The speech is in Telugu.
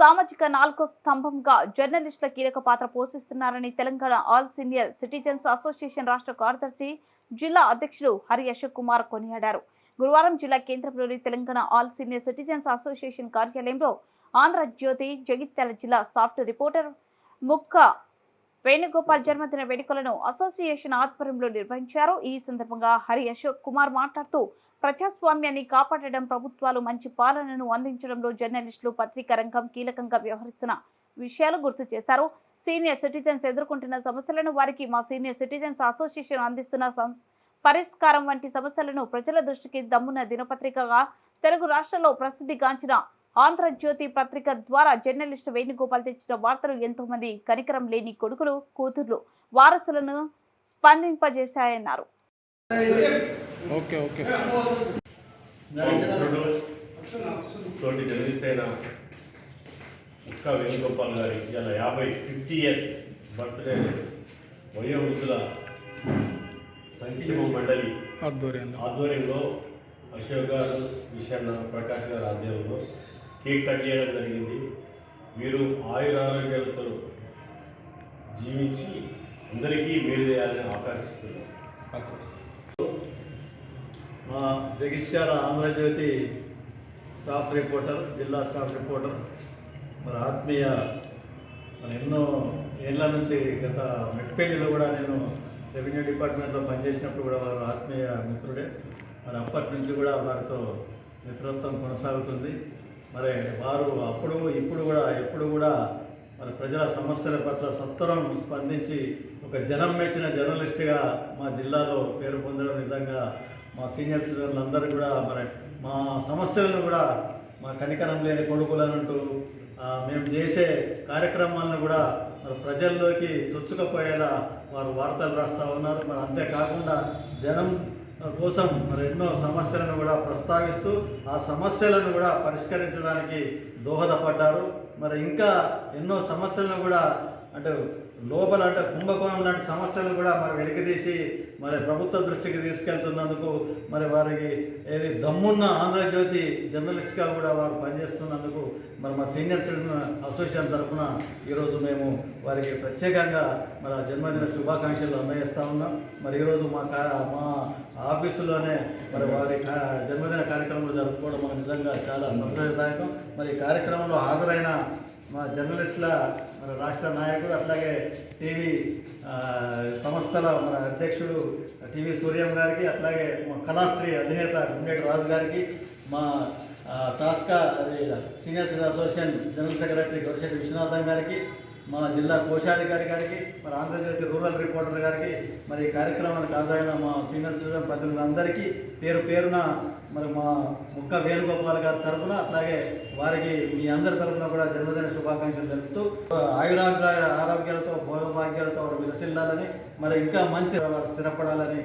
సామాజిక నాలుగో స్తంభంగా జర్నలిస్టుల కీలక పాత్ర పోషిస్తున్నారని Telangana all senior citizens association రాష్ట్ర కార్యదర్శి జిల్లా అధ్యక్షుడు హరి అశోక్ కుమార్ కొనియాడారు. గురువారం జిల్లా కేంద్రంలోని Telangana all senior citizens association కార్యాలయంలో ఆంధ్రజ్యోతి జగిత్యాల జిల్లా సాఫ్ట్ రిపోర్టర్ ముక్క వేణుగోపాల్ జన్మదిన వేడుకలను అసోసియేషన్ ఆధ్వర్యంలో నిర్వహించారు. ఈ సందర్భంగా హరి అశోక్ కుమార్ మాట్లాడుతూ ప్రజాస్వామ్యాన్ని కాపాడడం ప్రభుత్వాలు మంచి పాలనను అందించడంలో జర్నలిస్టులు పత్రికా రంగం కీలకంగా వ్యవహరిస్తున్న విషయాలు గుర్తు చేశారు. సీనియర్ సిటిజన్స్ ఎదుర్కొంటున్న సమస్యలను వారికి మా సీనియర్ సిటిజన్స్ అసోసియేషన్ అందిస్తున్న సం- పరిష్కారం వంటి సమస్యలను ప్రజల దృష్టికి దమ్మున దినపత్రికగా తెలుగు రాష్ట్రాల్లో ప్రసిద్ధిగాంచిన ఆంధ్రజ్యోతి పత్రిక ద్వారా జర్నలిస్ట్ వేణుగోపాల్ తెచ్చిన వార్తలు ఎంతో మంది కనికరం లేని కొడుకులు కూతుర్లు వారసులను స్పందింపజేశాయన్నారు. Okay okay. తోటి జర్నలిస్ట్ అయిన ముక్క వేణుగోపాల్ గారి ఇలా యాభై ఫిఫ్టీ ఇయర్ బర్త్డే వయోవృద్ధుల సంక్షేమ మండలి ఆధ్వర్యంలో. ఆధ్వర్యంలో అశోక్ గారు విషయాన్న ప్రకాష్ గారి ఆధ్వర్యంలో కేక్ కట్ చేయడం జరిగింది. వీరు ఆయుర ఆరోగ్యాలతో జీవించి అందరికీ మేలు చేయాలని ఆకాంక్షిస్తున్నారు మా జగిత్యాల ఆంధ్రజ్యోతి స్టాఫ్ రిపోర్టర్ జిల్లా స్టాఫ్ రిపోర్టర్ మరి ఆత్మీయ మరి ఎన్నో ఏళ్ళ నుంచి గత మెట్పల్లిలో కూడా నేను రెవెన్యూ డిపార్ట్మెంట్లో పనిచేసినప్పుడు కూడా వారు ఆత్మీయ మిత్రుడే. మరి అప్పటి నుంచి కూడా వారితో మిత్రత్వం కొనసాగుతుంది. మరి వారు అప్పుడు ఇప్పుడు కూడా ఎప్పుడు కూడా మరి ప్రజల సమస్యల పట్ల సత్వరం స్పందించి ఒక జనం మెచ్చిన జర్నలిస్ట్గా మా జిల్లాలో పేరు పొందడం నిజంగా మా సీనియర్ సిటిజన్లు అందరూ కూడా మరి మా సమస్యలను కూడా మా కనికరం లేని కొడుకులనంటూ మేము చేసే కార్యక్రమాలను కూడా మరి ప్రజల్లోకి చొచ్చుకపోయేలా వారు వార్తలు రాస్తూ ఉన్నారు. మరి అంతేకాకుండా జనం కోసం మరి ఎన్నో సమస్యలను కూడా ప్రస్తావిస్తూ ఆ సమస్యలను కూడా పరిష్కరించడానికి దోహదపడ్డారు. మరి ఇంకా ఎన్నో సమస్యలను కూడా అంటే లోపల అంటే కుంభకోణం లాంటి సమస్యలు కూడా మరి వెలికితీసి మరి ప్రభుత్వ దృష్టికి తీసుకెళ్తున్నందుకు మరి వారికి ఏది దమ్మున్న ఆంధ్రజ్యోతి జర్నలిస్ట్గా కూడా వారు పనిచేస్తున్నందుకు మరి మా సీనియర్ సిటిజన్ అసోసియేషన్ తరఫున ఈరోజు మేము వారికి ప్రత్యేకంగా మరి ఆ జన్మదిన శుభాకాంక్షలు అందజేస్తూ ఉన్నాం. మరి ఈరోజు మా కా మా ఆఫీసులోనే మరి వారి జన్మదిన కార్యక్రమం జరుపుకోవడం మనకు నిజంగా చాలా సంతోషదాయకం. మరి ఈ కార్యక్రమంలో హాజరైన మా జర్నలిస్టుల మన రాష్ట్ర నాయకుడు అట్లాగే టీవీ సంస్థల మన అధ్యక్షుడు టీవీ సూర్యం గారికి అట్లాగే మా కళాశ్రీ అధినేత గుండెటి రాజు గారికి మా ఆ, టాస్కా అది senior citizen association general secretary Gorishetti Vishwanatham గారికి మా జిల్లా కోశాధికారి గారికి మరి ఆంధ్రజ్యోతి రూరల్ రిపోర్టర్ గారికి మరి ఈ కార్యక్రమానికి హాజరైన మా సీనియర్ సిటిజన్ ప్రతినిధులందరికీ పేరు పేరున మరి మా ముక్క వేణుగోపాల్ గారి తరఫున అట్లాగే వారికి మీ అందరి తరఫున కూడా జన్మదిన శుభాకాంక్షలు తెలుపుతూ ఆయురాగ్ర ఆరోగ్యాలతో భోగభాగ్యాలతో వారు విలసిల్లాలని మరి ఇంకా మంచి స్థిరపడాలని